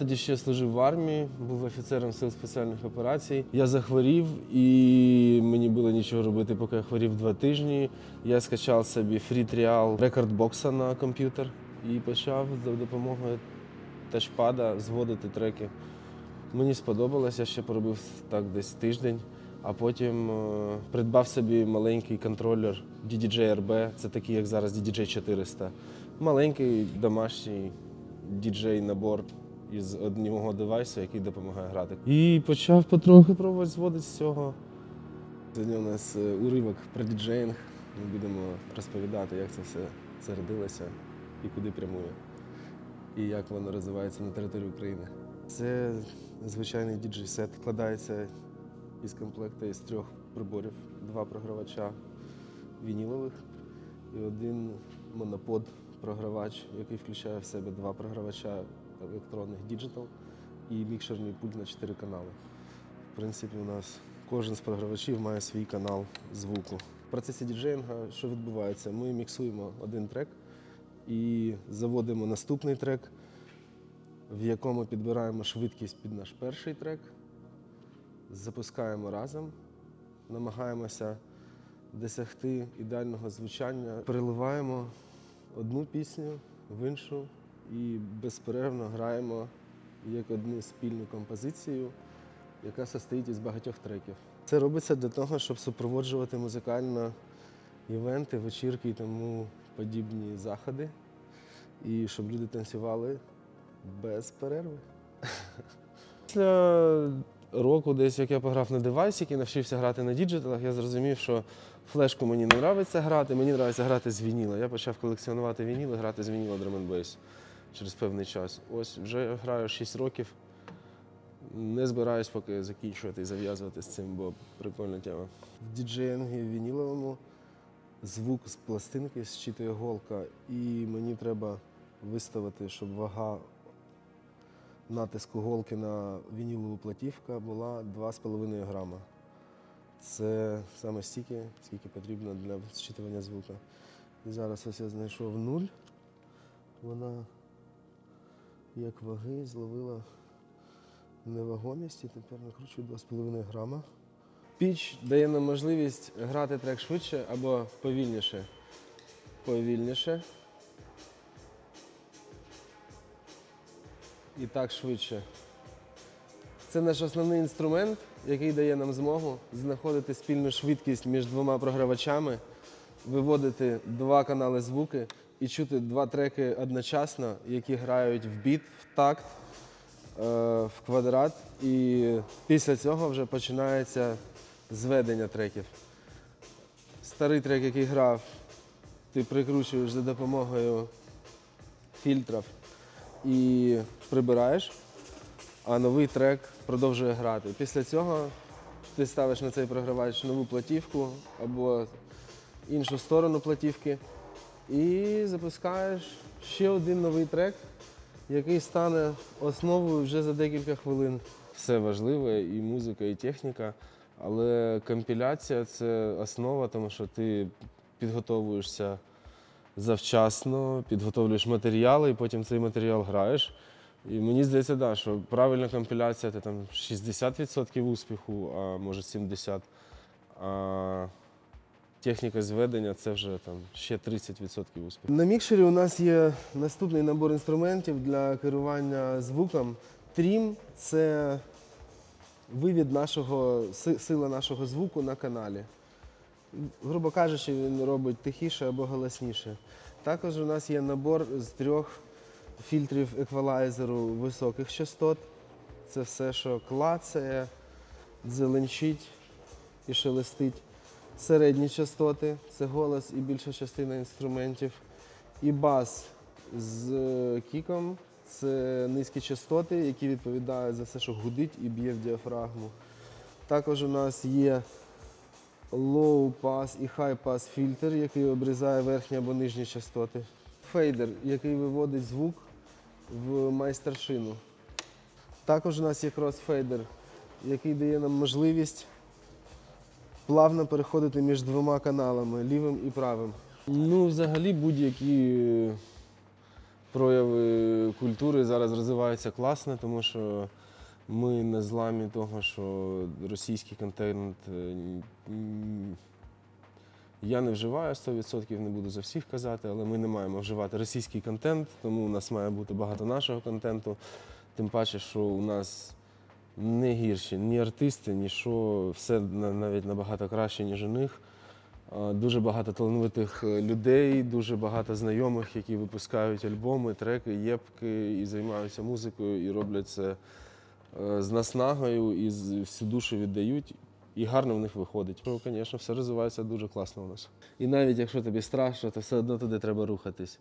Тоді ще служив в армії, був офіцером сил спеціальних операцій. Я захворів і мені було нічого робити, поки я хворів два тижні. Я скачав собі фрі-тріал рекорд-бокса на комп'ютер і почав за допомогою тачпада зводити треки. Мені сподобалось, я ще поробив так десь тиждень, а потім е, придбав собі маленький контролер DDJ-RB, це такий, як зараз DDJ 400. Маленький домашній діджей-набор із одного девайсу, який допомагає грати. І почав потрохи пробувати зводити з цього. Сьогодні у нас е, уривок про діджеїнг. Ми будемо розповідати, як це все зародилося і куди прямує, і як воно розвивається на території України. Це звичайний діджей-сет складається із комплекту із трьох приборів: два програвача вінілових і один монопод програвач, який включає в себе два програвача електронних Digital і мікшерний пульт на чотири канали. В принципі, у нас кожен з програвачів має свій канал звуку. В процесі діджеїнга що відбувається? Ми міксуємо один трек і заводимо наступний трек, в якому підбираємо швидкість під наш перший трек, запускаємо разом, намагаємося досягти ідеального звучання, переливаємо одну пісню в іншу і безперервно граємо як одну спільну композицію, яка состоїть із багатьох треків. Це робиться для того, щоб супроводжувати музикально івенти, вечірки і тому подібні заходи, і щоб люди танцювали без перерви. Після року, десь як я пограв на девайсі і навчився грати на діджиталах, я зрозумів, що флешку мені не подобається грати, мені подобається грати з вініла. Я почав колекціонувати вініли, грати з вініла Bass через певний час. Ось вже граю 6 років. Не збираюсь поки закінчувати і зав'язувати з цим, бо прикольна тема. В діджеїнгі вініловому звук з пластинки зчитує голка, і мені треба виставити, щоб вага натиску голки на вінілову платівка була 2,5 грама. Це саме стільки, скільки потрібно для зчитування звука. І зараз ось я знайшов нуль. Вона як ваги зловила невагомість і тепер накручую 2,5 грама. Піч дає нам можливість грати трек швидше або повільніше. Повільніше. І так швидше. Це наш основний інструмент, який дає нам змогу знаходити спільну швидкість між двома програвачами, виводити два канали звуки і чути два треки одночасно, які грають в біт, в такт, е, в квадрат. І після цього вже починається зведення треків. Старий трек, який грав, ти прикручуєш за допомогою фільтрів і прибираєш, а новий трек продовжує грати. Після цього ти ставиш на цей програвач нову платівку або іншу сторону платівки і запускаєш ще один новий трек, який стане основою вже за декілька хвилин. Все важливе, і музика, і техніка, але компіляція це основа, тому що ти підготовуєшся завчасно, підготовлюєш матеріали і потім цей матеріал граєш. І мені здається, да, що правильна компіляція це там 60% успіху, а може 70%. А техніка зведення це вже там ще 30% успіху. На мікшері у нас є наступний набор інструментів для керування звуком. Трім це вивід нашого, сила нашого звуку на каналі. Грубо кажучи, він робить тихіше або голосніше. Також у нас є набор з трьох фільтрів еквалайзеру високих частот. Це все, що клацає, дзеленчить і шелестить. Середні частоти це голос і більша частина інструментів. І бас з е, кіком це низькі частоти, які відповідають за все, що гудить і б'є в діафрагму. Також у нас є low pass і high pass фільтр, який обрізає верхні або нижні частоти. Фейдер, який виводить звук в майстершину. Також у нас є кросфейдер, який дає нам можливість плавно переходити між двома каналами лівим і правим. Ну, взагалі, будь-які прояви культури зараз розвиваються класно, тому що ми на зламі того, що російський контент е, я не вживаю 100%, не буду за всіх казати, але ми не маємо вживати російський контент, тому у нас має бути багато нашого контенту. Тим паче, що у нас не гірші ні артисти, ні що, все навіть набагато краще, ніж у них. Дуже багато талановитих е, людей, дуже багато знайомих, які випускають альбоми, треки, єпки і займаються музикою, і роблять це е, з наснагою і всю душу віддають. І гарно в них виходить. Звісно, все розвивається дуже класно у нас. І навіть якщо тобі страшно, то все одно туди треба рухатись.